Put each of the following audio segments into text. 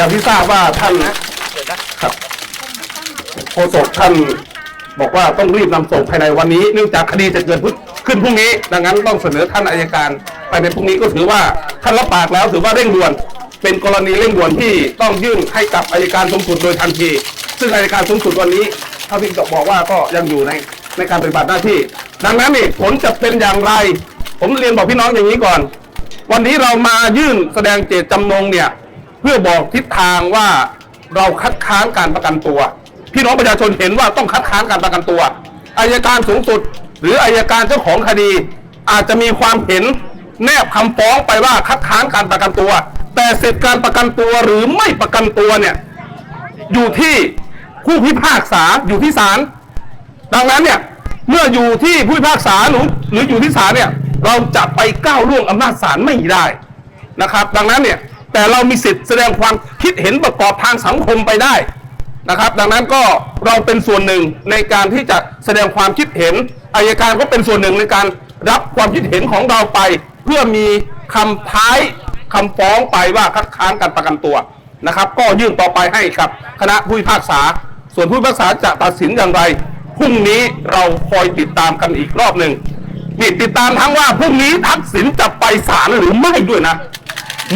อย่างที่ทราบว่าท่านครับโฆษกท่านบอกว่าต้องรีบนำส่งภายในวันนี้ เนื่องจากคดีจะเกิดขึ้นพรุ่งนี้ ดังนั้นต้องเสนอท่านอายการภายในพรุ่งนี้ก็ถือว่าท่านรับปากแล้วถือว่าเร่งด่วน เป็นกรณีเร่งด่วนที่ต้องยื่นให้กับอายการสูงสุดโดยทันที ซึ่งอายการสูงสุดวันนี้ท่าที่บอกว่าก็ยังอยู่ในในการปฏิบัติหน้าที่ ดังนั้นนี่ผลจะเป็นอย่างไร ผมเรียนบอกพี่น้องอย่างนี้ก่อน วันนี้เรามายื่นแสดงเจตจำนงเนี่ย เพื่อบอกทิศทางว่าเราคัดค้านการประกันตัว พี่น้องประชาชนเห็นว่าต้องคัดค้านการประกันตัวอายการสูงสุด หรืออายการเจ้าของคดี อาจจะมีความเห็นแนบคำฟ้องไปว่าคัดค้านการประกันตัว แต่เสร็จการประกันตัวหรือไม่ประกันตัวเนี่ยอยู่ที่ผู้พิพากษาอยู่ที่ศาลดังนั้นเนี่ยเมื่ออยู่ที่ผู้พิพากษาหรือหรืออยู่ที่ศาลเนี่ยเราจะไปก้าวล่วงอำนาจศาลไม่ได้นะครับ ดังนั้นเนี่ย แต่เรามีสิทธิ์แสดงความคิดเห็นประกอบทางสังคมไปได้นะครับ ดังนั้นก็เราเป็นส่วนหนึ่งในการที่จะแสดงความคิดเห็นอายการก็เป็นส่วนหนึ่งในการรับความคิดเห็นของเราไป เพื่อมีคำท้ายคำฟ้องไปว่าคัดค้านการประกันตัวนะครับ ก็ยื่นต่อไปให้กับคณะผู้พิพากษา ส่วนผู้พิพากษาจะตัดสินอย่างไรพรุ่งนี้เราคอยติดตามกันอีกรอบหนึ่งนี่ติดตามทั้งว่าพรุ่งนี้ทักษิณจะไปศาลหรือไม่ด้วยนะ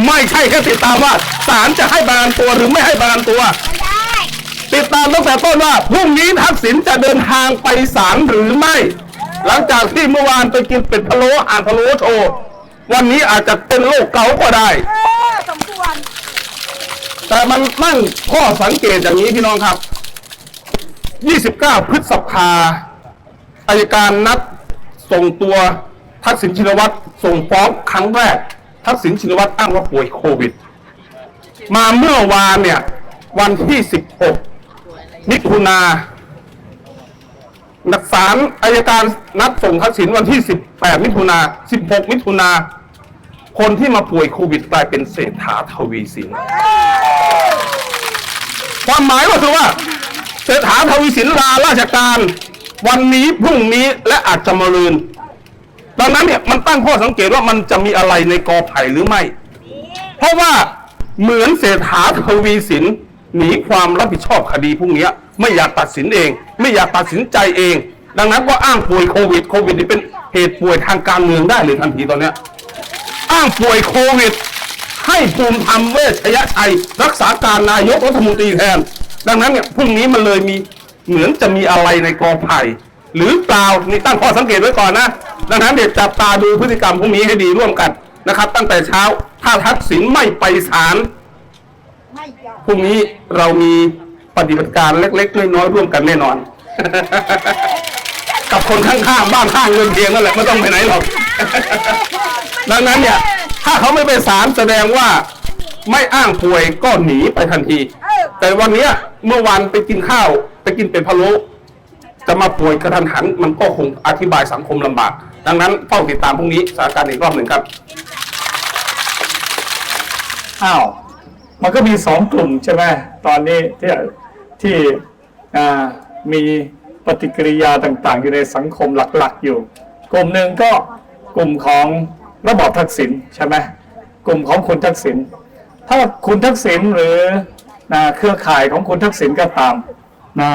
ไม่ใช่แค่ติดตามว่าศาลจะให้ประกันตัวหรือไม่ให้ประกันตัวติดตามตั้งแต่ต้นว่าพรุ่งนี้ทักษิณจะเดินทางไปศาลหรือไม่ หลังจากที่เมื่อวานไปกินเป็ดพะโล้อ่านพะโล้โชว์วันนี้อาจจะเป็นโรคเกาต์ก็ได้ เออสมควรแต่มันตั้งข้อสังเกตอย่างนี้พี่น้องครับ 29 พฤษภาอายการนัดส่งตัวทักษิณชินวัตรส่งฟ้องครั้งแรก ทักษิณชินวัตรอ้างว่าป่วยโควิด มาเมื่อวานเนี่ย วันที่ 16 มิถุนานักศาลอายการนัดส่งทักษิณวันที่ 18 มิถุนา 16 มิถุนา คนที่มาป่วยโควิดกลายเป็นเศรษฐาทวีสิน ความหมายก็คือว่า เศรษฐาทวีสินลาราชการ วันนี้พรุ่งนี้และอาจจะมาลืน ดังนั้นเนี่ยมันตั้งข้อสังเกตว่ามันจะมีอะไรในกอไผ่หรือไม่ เพราะว่าเหมือนเศรษฐาทวีสินหนีความรับผิดชอบคดีพวกนี้ไม่อยากตัดสินเอง ไม่อยากตัดสินใจเอง ดังนั้นก็อ้างป่วยโควิดโควิดนี่เป็นเหตุป่วยทางการเมืองได้เลยทันทีตอนเนี้ยอ้างป่วยโควิด ให้ภูมิธรรมเวชยชัยรักษาการนายกรัฐมนตรีแทน ดังนั้นเนี่ยพรุ่งนี้มันเลยมีเหมือนจะมีอะไรในกอไผ่หรือเปล่านี่ตั้งข้อสังเกตไว้ก่อนนะ ดังนั้นเดี๋ยวจับตาดูพฤติกรรมพรุ่งนี้ให้ดีร่วมกันนะครับ ตั้งแต่เช้าถ้าทักษิณไม่ไปศาลไม่ยอมพรุ่งนี้เรามีปฏิบัติการเล็ก ๆ น้อยๆร่วมกันแน่นอน กับคนข้างๆบ้านข้างเรือนเพียงนั่นแหละไม่ต้องไปไหนหรอกดังนั้นเนี่ย ถ้าเขาไม่ไปศาลแสดงว่าไม่อ้างป่วยก็หนีไปทันที แต่วันเนี้ยเมื่อวานไปกินข้าว ไปกินเป็ดพะโล้จะมาป่วยกระทันหันมันก็คงอธิบายสังคมลำบาก ดังนั้นเฝ้าติดตามพรุ่งนี้สถานการณ์อีกรอบหนึ่งครับ อ้าว มันก็มีสองกลุ่มใช่ไหมตอนนี้ที่ที่มีปฏิกิริยาต่างๆ อยู่ในสังคมหลักๆอยู่ กลุ่มหนึ่งก็กลุ่มของระบอบทักษิณใช่ไหมกลุ่มของคุณทักษิณถ้าคุณทักษิณหรือเครือข่ายของคุณทักษิณก็ตามนะ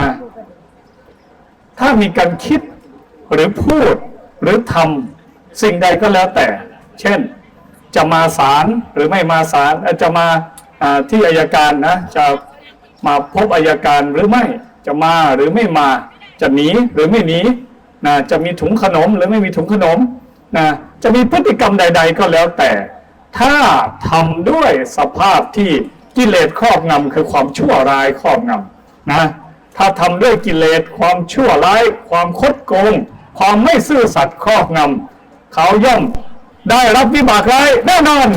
ถ้ามีการคิดหรือพูด หรือทำสิ่งใดก็แล้วแต่ เช่นจะมาศาลหรือไม่มาศาลจะมาอ่าที่อายการนะจะมาพบอายการหรือไม่จะมาหรือไม่มาจะหนีหรือไม่หนีนะจะมีถุงขนมหรือไม่มีถุงขนมนะจะมีพฤติกรรมใด ๆ ก็แล้วแต่ ถ้าทำด้วยสภาพที่กิเลสครอบงำคือความชั่วร้ายครอบงำนะถ้าทำด้วยกิเลสความชั่วร้าย ความคดโกง ความไม่ซื่อสัตย์ครอบงำเขาย่อมได้รับวิบากร้ายแน่นอน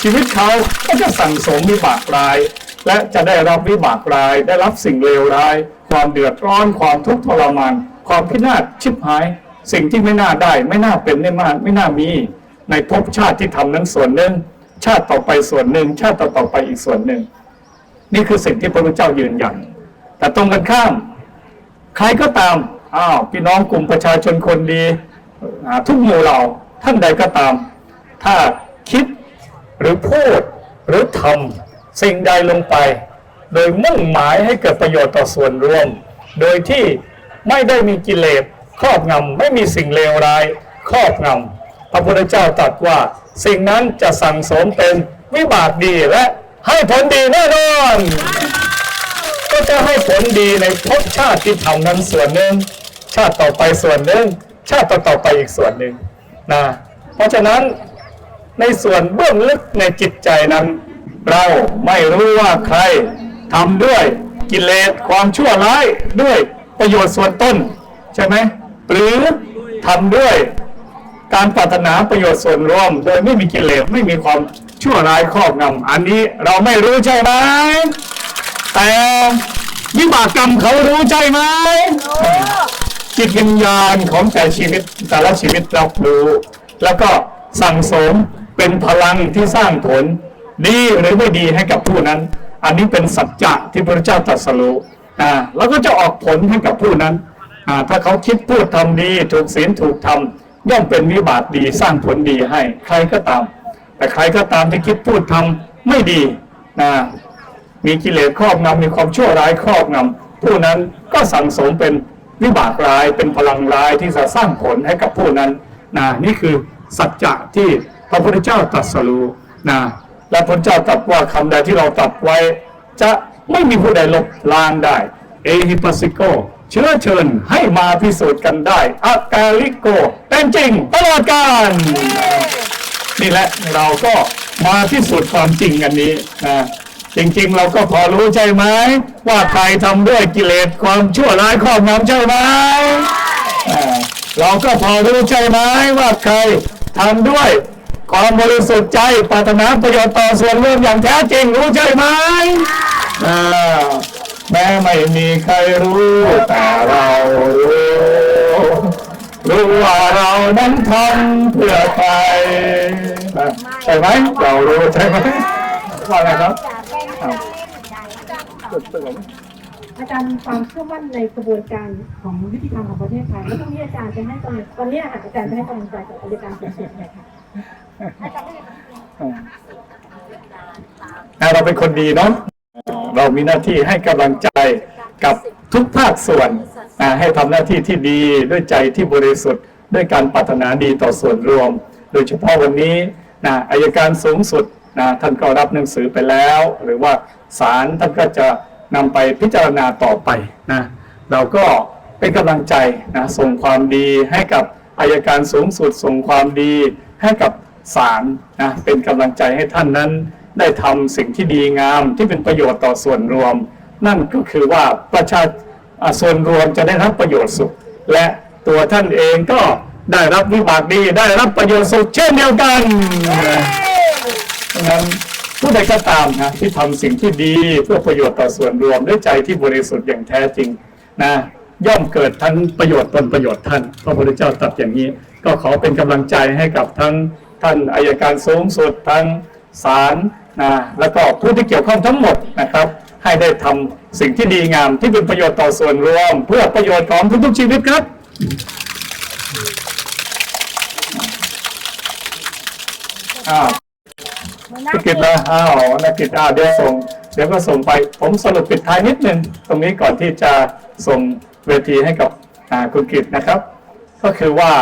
ชีวิตเขาก็จะสั่งสมวิบากร้าย และจะได้รับวิบากร้าย ได้รับสิ่งเลวร้าย ความเดือดร้อนความทุกข์ทรมาน ความพินาศชิบหาย สิ่งที่ไม่น่าได้ ไม่น่าเป็นไม่น่าไม่น่ามี ในภพชาติที่ทำนั้นส่วนหนึ่ง ชาติต่อไปส่วนหนึ่ง ชาติต่อต่อไปอีกส่วนหนึ่ง นี่คือสิ่งที่พระพุทธเจ้ายืนยันแต่ตรงกันข้าม ใครก็ตาม อ้าวพี่น้องกลุ่มประชาชนคนดีทุกหมู่เหล่าท่านใดก็ตาม ถ้าคิดหรือพูดหรือทำสิ่งใดลงไป โดยมุ่งหมายให้เกิดประโยชน์ต่อส่วนรวม โดยที่ไม่ได้มีกิเลสครอบงำไม่มีสิ่งเลวร้ายครอบงำพระพุทธเจ้าตรัสว่า สิ่งนั้นจะสั่งสมเป็นวิบากดีและให้ผลดีแน่นอน ก็จะให้ผลดีในภพชาติที่ทำนั้นส่วนหนึ่ง ชาติต่อไปส่วนหนึ่ง ชาติต่อๆไปอีกส่วนหนึ่งนะเพราะฉะนั้นในส่วนเบื้องลึกในจิตใจนั้น เราไม่รู้ว่าใครทำด้วยกิเลสความชั่วร้ายด้วยประโยชน์ส่วนต้น ใช่ไหมหรือทำด้วยการปรารถนาประโยชน์ส่วนรวม โดยไม่มีกิเลสไม่มีความชั่วร้ายครอบงำอันนี้เราไม่รู้ใช่ไหมแต่วิบากกรรมเขารู้ใช่ไหม จิตวิญญาณของแต่ชีวิตแต่ละชีวิตรับรู้ แล้วก็สั่งสมเป็นพลังที่สร้างผล ดีหรือไม่ดีให้กับผู้นั้น อันนี้เป็นสัจจะที่พระเจ้าตรัสรู้อ่าแล้วก็จะออกผลให้กับผู้นั้นอ่าถ้าเขาคิดพูดทำดี ถูกศีลถูกทำย่อมเป็นวิบากดีสร้างผลดีให้ใครก็ตาม แต่ใครก็ตามที่คิดพูดทำไม่ดีนะมีกิเลสครอบงำมีความชั่วร้ายครอบงำผู้นั้นก็สั่งสมเป็น วิบากร้ายเป็นพลังร้ายที่จะสร้างผลให้กับผู้นั้นนะนี่คือสัจจะที่พระพุทธเจ้าตรัสรู้นะและพระเจ้าตรัสว่าคำใดที่เราตรัสไว้ จะไม่มีผู้ใดลบล้างได้ เอฮิปัสสิโก เชื้อเชิญให้มาพิสูจน์กันได้อากาลิโก เป็นจริงตลอดกาลนี่แหละเราก็มาพิสูจน์ความจริงอันนี้นะ จริงๆ เราก็พอรู้ใช่ไหม ว่าใครทำด้วยกิเลสความชั่วร้ายครอบงำใช่ไหมเราก็พอรู้ใช่ไหมว่าใครทำด้วยความบริสุทธิ์ใจปรารถนาประโยชน์ต่อส่วนรวมอย่างแท้จริงรู้ใช่ไหมแม้ไม่มีใครรู้แต่เรารู้รู้ว่าเรานั้นทำเพื่อใครใช่ไหมเรารู้ใช่ไหมว่าอะไรครับ อ้าวตึกตึกอาจารย์มีความเชื่อมั่นในกระบวนการของยุติธรรมของประเทศไทยแล้วตรงนี้อาจารย์จะให้กำลังตอนนี้ค่ะอาจารย์จะให้กำลังใจกับอัยการสูงสุดเลยค่ะเราเป็นคนดีเนาะเรามีหน้าที่ให้กำลังใจกับทุกภาคส่วนให้ทำหน้าที่ที่ดีด้วยใจที่บริสุทธิ์ ด้วยการปรารถนาดีต่อส่วนรวม โดยเฉพาะวันนี้นะอายการสูงสุด นะท่านก็รับหนังสือไปแล้ว หรือว่าศาลท่านก็จะนำไปพิจารณาต่อไปนะเราก็เป็นกำลังใจนะส่งความดีให้กับอายการสูงสุดส่งความดีให้กับศาลนะเป็นกำลังใจให้ท่านนั้น ได้ทำสิ่งที่ดีงามที่เป็นประโยชน์ต่อส่วนรวม นั่นก็คือว่าประชาอ่าส่วนรวมจะได้รับประโยชน์สุข และตัวท่านเองก็ได้รับวิบากดีได้รับประโยชน์สุขเช่นเดียวกัน ดังนั้นผู้ใดก็ตามนะที่ทำสิ่งที่ดีเพื่อประโยชน์ต่อส่วนรวมด้วยใจที่บริสุทธิ์อย่างแท้จริงนะย่อมเกิดทั้งประโยชน์ตนประโยชน์ท่านพระพุทธเจ้าตรัสอย่างนี้ ก็ขอเป็นกำลังใจให้กับทั้งท่านอายการสูงสุดทั้งศาลนะแล้วก็ผู้ที่เกี่ยวข้องทั้งหมดนะครับ ให้ได้ทำสิ่งที่ดีงามที่เป็นประโยชน์ต่อส่วนรวม เพื่อประโยชน์ของทุกๆชีวิตครับอ้า วนักกิจแล้วอ้าวนักกิจอ้าวเดี๋ยวส่ง เดี๋ยวก็ส่งไป ผมสรุปปิดท้ายนิดนึงตรงนี้ก่อนที่จะส่งเวทีให้กับอ่าคุณกิจนะครับ ก็คือว่า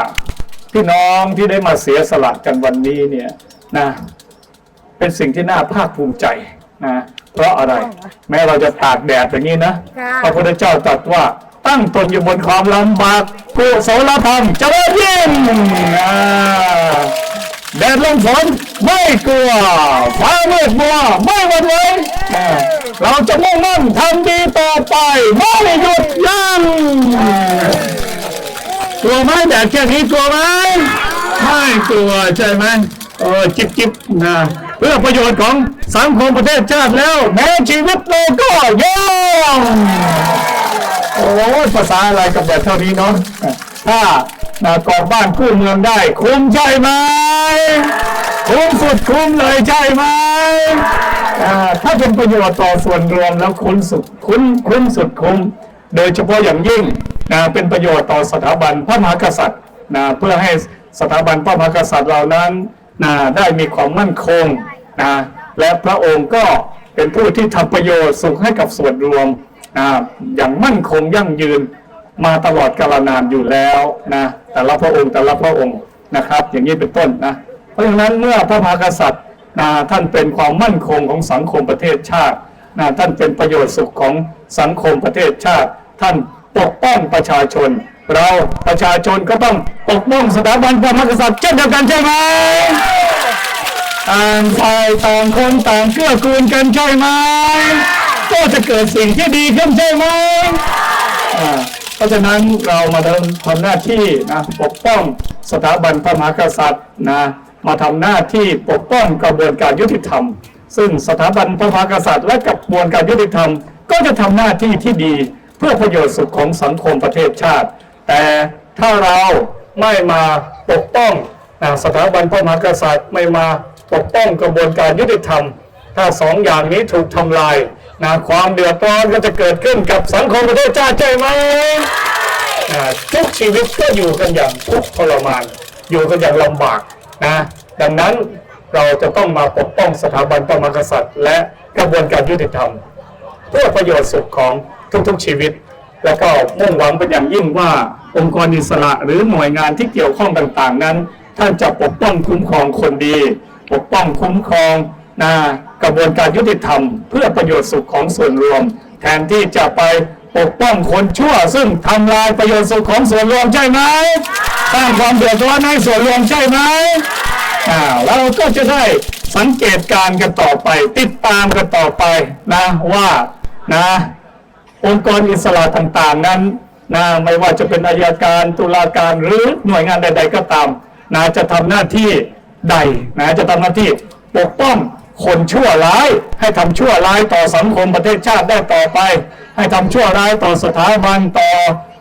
พี่น้องที่ได้มาเสียสละกันวันนี้เนี่ยนะเป็นสิ่งที่น่าภาคภูมิใจนะเพราะอะไร แม้เราจะตากแดดอย่างนี้นะค่ะพระพุทธเจ้าตรัสว่าตั้งตนอยู่บนความลำบากกุศลธรรมเจริญยิ่งอ่า แดดลมฝนไม่กลัวฟ้ามืดมัวไม่หวั่นไหวเราจะมุ่งมั่นทำดีต่อไปไม่หยุดยั้งกลัวไหมแดดแค่นี้กลัวไหมไม่กลัวใช่ไหมเออจิบจิบนะเพื่อประโยชน์ของสังคมประเทศชาติแล้ว แม้ชีวิตเราก็ยอมโอ้ภาษาอะไรกับแบบเท่านี้เนาะถ้านะ กอบบ้านกู้เมืองได้ คุ้มใช่ไหมคุ้มสุดคุ้มเลยใช่ไหมถ้าเป็นประโยชน์ต่อส่วนรวมแล้วคุ้มสุดคุ้มคุ้มสุดคุ้มโดยเฉพาะอย่างยิ่งนะเป็นประโยชน์ต่อสถาบันพระมหากษัตริย์นะเพื่อให้สถาบันพระมหากษัตริย์เหล่านั้นนะได้มีความมั่นคงนะและพระองค์ก็เป็นผู้ที่ทำประโยชน์สุขให้กับส่วนรวมอ่าอย่างมั่นคงยั่งยืนมาตลอดกาลนานอยู่แล้วนะ แต่ละพระองค์แต่ละพระองค์นะครับ อย่างนี้เป็นต้นนะเพราะฉะนั้นเมื่อพระมหากษัตริย์นะท่านเป็นความมั่นคงของสังคมประเทศชาตินะท่านเป็นประโยชน์สุขของสังคมประเทศชาติ ท่านปกป้องประชาชน เราประชาชนก็ต้องปกป้องสถาบันพระมหากษัตริย์เช่นเดียวกันใช่ไหมต่างฝ่ายต่างคนต่างเกื้อกูลกันใช่ไหมก็จะเกิดสิ่งที่ดีขึ้นใช่ไหมอ่า เพราะฉะนั้นเรามาทำหน้าที่นะปกป้องสถาบันพระมหากษัตริย์นะมาทำหน้าที่ปกป้องกระบวนการยุติธรรม ซึ่งสถาบันพระมหากษัตริย์ และกระบวนการยุติธรรม ก็จะทำหน้าที่ที่ดีเพื่อประโยชน์สุขของสังคมประเทศชาติ แต่ถ้าเราไม่มาปกป้องนะสถาบันพระมหากษัตริย์ไม่มาปกป้องกระบวนการยุติธรรม ถ้าสองอย่างนี้ถูกทำลาย นะความเดือดร้อนก็จะเกิดขึ้นกับสังคมประเทศชาติใช่ไหมนะทุกชีวิตก็อยู่กันอย่างทุกข์ทรมาน อยู่กันอย่างลำบากนะดังนั้นเราจะต้องมาปกป้องสถาบันพระมหากษัตริย์ และกระบวนการยุติธรรม เพื่อประโยชน์สุขของทุกๆชีวิต และก็มุ่งหวังเป็นอย่างยิ่งว่าองค์กรอิสระหรือหน่วยงานที่เกี่ยวข้องต่างๆ นั้น ท่านจะปกป้องคุ้มครองคนดี ปกป้องคุ้มครองนะ กระบวนการยุติธรรม เพื่อประโยชน์สุขของส่วนรวม แทนที่จะไปปกป้องคนชั่ว ซึ่งทำลายประโยชน์สุขของส่วนรวมใช่ไหมสร้างความเดือดร้อนให้ส่วนรวมใช่ไหมอ่าเราก็จะได้สังเกตการกันต่อไป ติดตามกันต่อไปนะว่านะองค์กรอิสระต่างๆนั้นนะไม่ว่าจะเป็นอายการตุลาการหรือหน่วยงานใด ๆ ก็ตามนะจะทำหน้าที่ใดนะจะทำหน้าที่ปกป้อง คนชั่วร้าย ให้ทำชั่วร้ายต่อสังคมประเทศชาติได้ต่อไป ให้ทำชั่วร้ายต่อสถาบันต่อ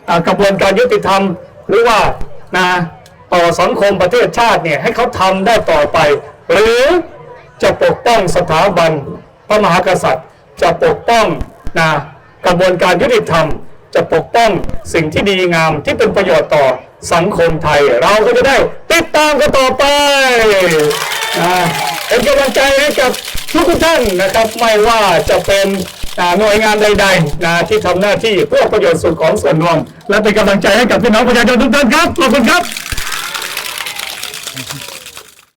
อกระบวนการยุติธรรม หรือว่านะต่อสังคมประเทศชาติเนี่ยให้เขาทำได้ต่อไป หรือจะปกป้องสถาบันพระมหากษัตริย์ จะปกป้องนะกระบวนการยุติธรรม จะปกป้องสิ่งที่ดีงามที่เป็นประโยชน์ต่อสังคมไทย เราก็จะได้ติดตามกันต่อไปนะ เป็นกำลังใจให้กับทุกท่านนะครับ ไม่ว่าจะเป็นหน่วยงานใดๆนะที่ทำหน้าที่เพื่อประโยชน์สุขของส่วนรวม และเป็นกำลังใจให้กับพี่น้องประชาชนทุกท่านครับขอบคุณครับ